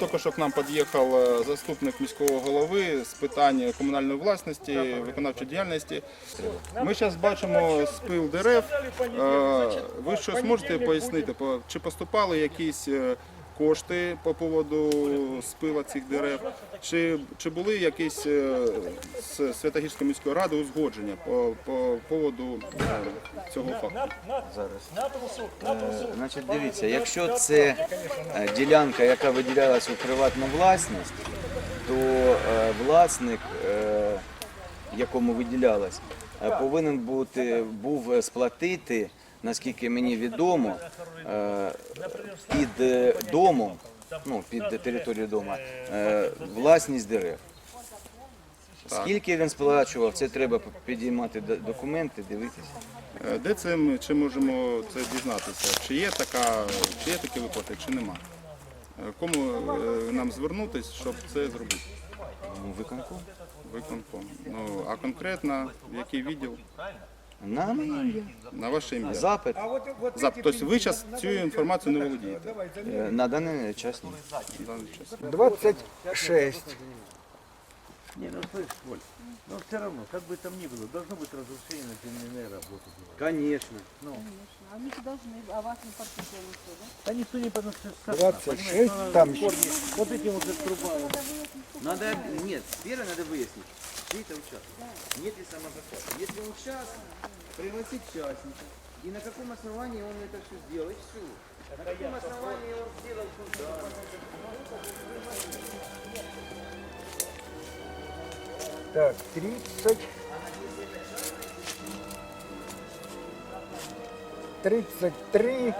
Тільки що к нам під'їхав е, заступник міського голови з питань комунальної власності, виконавчої діяльності. Ми зараз бачимо спил дерев. Е, Ви що можете пояснити, по- чи поступали якісь е, кошти по поводу спила цих дерев? Чи, чи були якісь е, з Святогірської міської ради узгодження по, по поводу е, цього факту? Зараз. Е, Значить, дивіться, якщо це ділянка, яка виділялася у приватну власність, то е, власник, е, якому виділялась, повинен бути був сплатити, наскільки мені відомо, е, під е, домом, ну, під територією дому, е, власність дерев. Скільки він сплачував, це треба підіймати документи, дивитися. Де це ми чи можемо це дізнатися? Чи є така, чи є такі виплати, чи нема? Кому нам звернутися, щоб це зробити? Виконком. Виконком. Ну а конкретно в який відділ? На моє ім'я. На ваше ім'я. Запит Зап... Тобто ви зараз цю інформацію не володієте е, на даний час ні. в даний час. 26. Не, ну слышь, Коль, но все равно, как бы там ни было, должно быть разрушение на земляной работы. Конечно. Они же должны, а вас не подписывали никто, да? Да никто не потому что 26, там еще. Вот этим вот труба. Надо, нет, первое надо выяснить, чей это участок. Нет ли самозахвата. Если он частный, пригласить частника. И на каком основании он это все сделал, и все. На каком основании он сделал Так, 30. 33.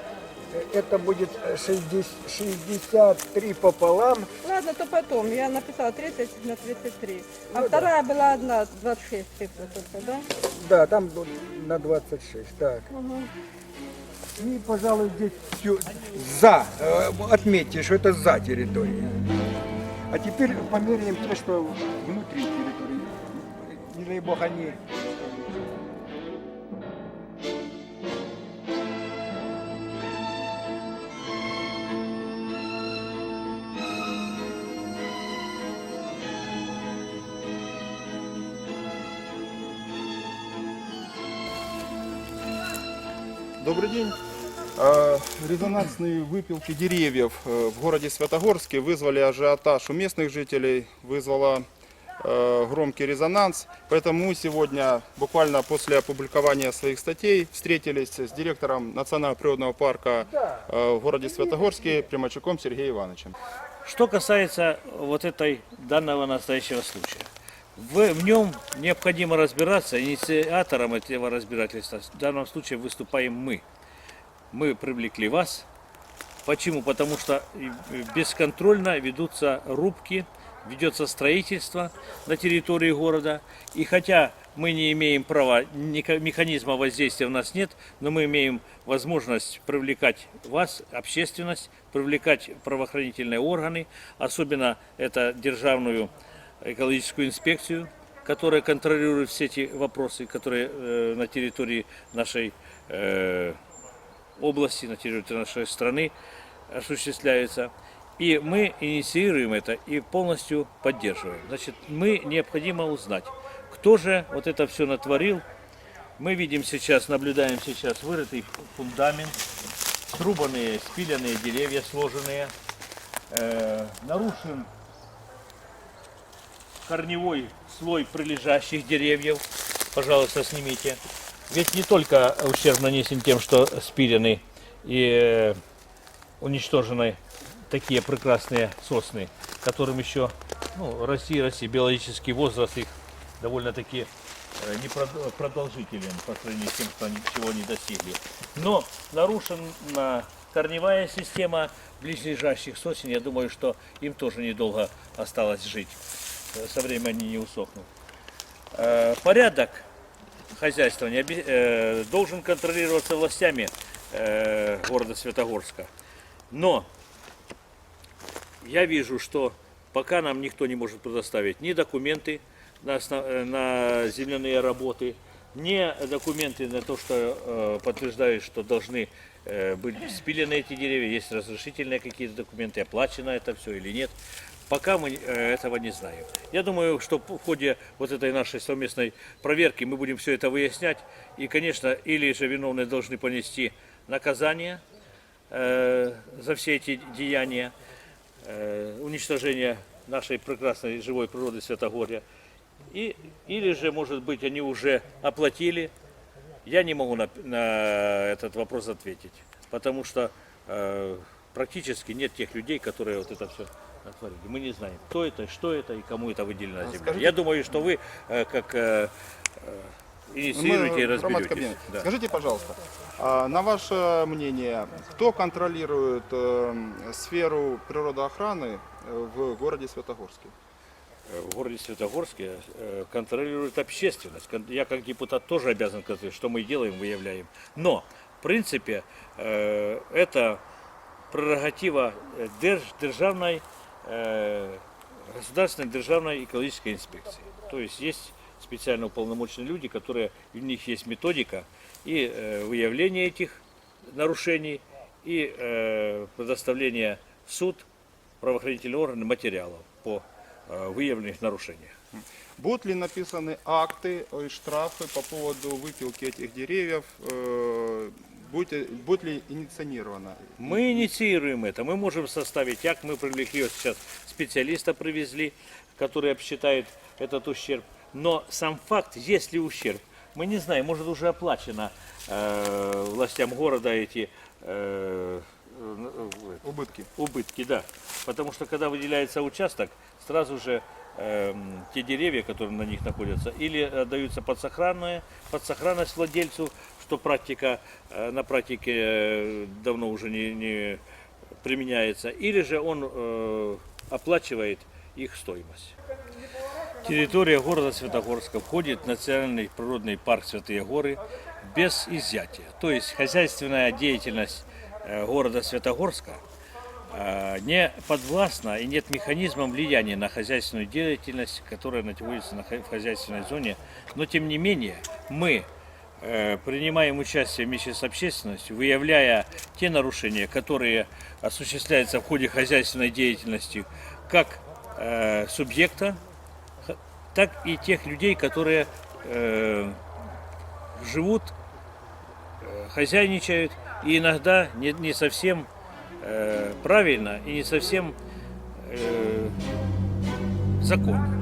Это будет э, 60, 63 пополам. Ладно, то потом. Я написала 30 на 33. А вторая была одна, 26 цифра только, да? Да, там на 26. Так. И, пожалуй, здесь всё за. Э, Отметьте, что это за территория. А теперь померяем то, что внутри территории. Не дай бог они... Добрый день. Э, Резонансные выпилки деревьев э, в городе Святогорске вызвали ажиотаж у местных жителей, вызвало э, громкий резонанс. Поэтому мы сегодня, буквально после опубликования своих статей, встретились с директором Национального природного парка э, в городе Святогорске Примачуком Сергеем Ивановичем. Что касается вот этой данного настоящего случая. В, в нем необходимо разбираться, инициатором этого разбирательства в данном случае выступаем мы. Мы привлекли вас. Почему? Потому что э, бесконтрольно ведутся рубки, ведется строительство на территории города. И хотя мы не имеем права, механизма воздействия у нас нет, но мы имеем возможность привлекать вас, общественность, привлекать правоохранительные органы, особенно это державную экологическую инспекцию, которая контролирует все эти вопросы, которые э, на территории нашей э, области, на территории нашей страны осуществляются. И мы инициируем это и полностью поддерживаем. Значит, мы необходимо узнать, кто же вот это все натворил. Мы видим сейчас, наблюдаем сейчас вырытый фундамент, срубанные, спиленные деревья, сложенные. Э, нарушен корневой слой прилежащих деревьев. Пожалуйста, снимите. Ведь не только ущерб нанесен тем, что спилены и э, уничтожены такие прекрасные сосны, которым еще ну, расти, расти, биологический возраст их довольно-таки э, непродолжителен по сравнению с тем, что они, чего они достигли. Но нарушена корневая система близлежащих сосен. Я думаю, что им тоже недолго осталось жить. Э, Со временем они не усохнут. Э, Порядок оби- э, должен контролироваться властями города Светогорска. Но я вижу, что пока нам никто не может предоставить ни документы на, основ- на земляные работы, ни документы на то, что подтверждают, что должны быть спилены эти деревья, есть разрешительные какие-то документы, оплачено это все или нет. Пока мы э, этого не знаем. Я думаю, что в ходе вот этой нашей совместной проверки мы будем все это выяснять. И, конечно, или же виновные должны понести наказание э, за все эти деяния, э, уничтожения нашей прекрасной живой природы Святогорья. И, или же, может быть, они уже оплатили. Я не могу на, на этот вопрос ответить, потому что э, практически нет тех людей, которые вот это все отворили. Мы не знаем, кто это, что это и кому это выделена земля. скажите- Я думаю, что вы э, как э, э, инициируете и разберетесь. Да. Скажите, пожалуйста, а, на ваше мнение, кто контролирует сферу природоохраны в городе Светогорске? Э, в городе Светогорске контролирует общественность. Я как депутат тоже обязан контролировать, что мы делаем, выявляем. Но, в принципе, это прерогатива держ- державной, государственной державной экологической инспекции. То есть есть специально уполномоченные люди, которые, у них есть методика и э, выявление этих нарушений, и э, предоставление в суд правоохранительные органы материалов по э, выявленных нарушениях. Будут ли написаны акты и штрафы по поводу выпилки этих деревьев? Э, Будет, будет ли инициировано? Мы инициируем это. Мы можем составить акт. Мы привлекли вот сейчас специалиста привезли, который обсчитает этот ущерб. Но сам факт, есть ли ущерб, мы не знаем. Может уже оплачено э, властям города эти э, э, Убытки. убытки, да. Потому что когда выделяется участок, сразу же эм, те деревья, которые на них находятся, или отдаются под сохранное, под сохранность владельцу, что практика э, на практике э, давно уже не, не применяется, или же он э, оплачивает их стоимость. Территория города Святогорска входит в национальный природный парк Святые Горы без изъятия. То есть хозяйственная деятельность города Святогорска не подвластна и нет механизма влияния на хозяйственную деятельность, которая находится на хо- в хозяйственной зоне. Но тем не менее мы принимаем участие вместе с общественностью, выявляя те нарушения, которые осуществляются в ходе хозяйственной деятельности как э, субъекта, так и тех людей, которые э, живут, э, хозяйничают и иногда не, не совсем э, правильно и не совсем э, законно.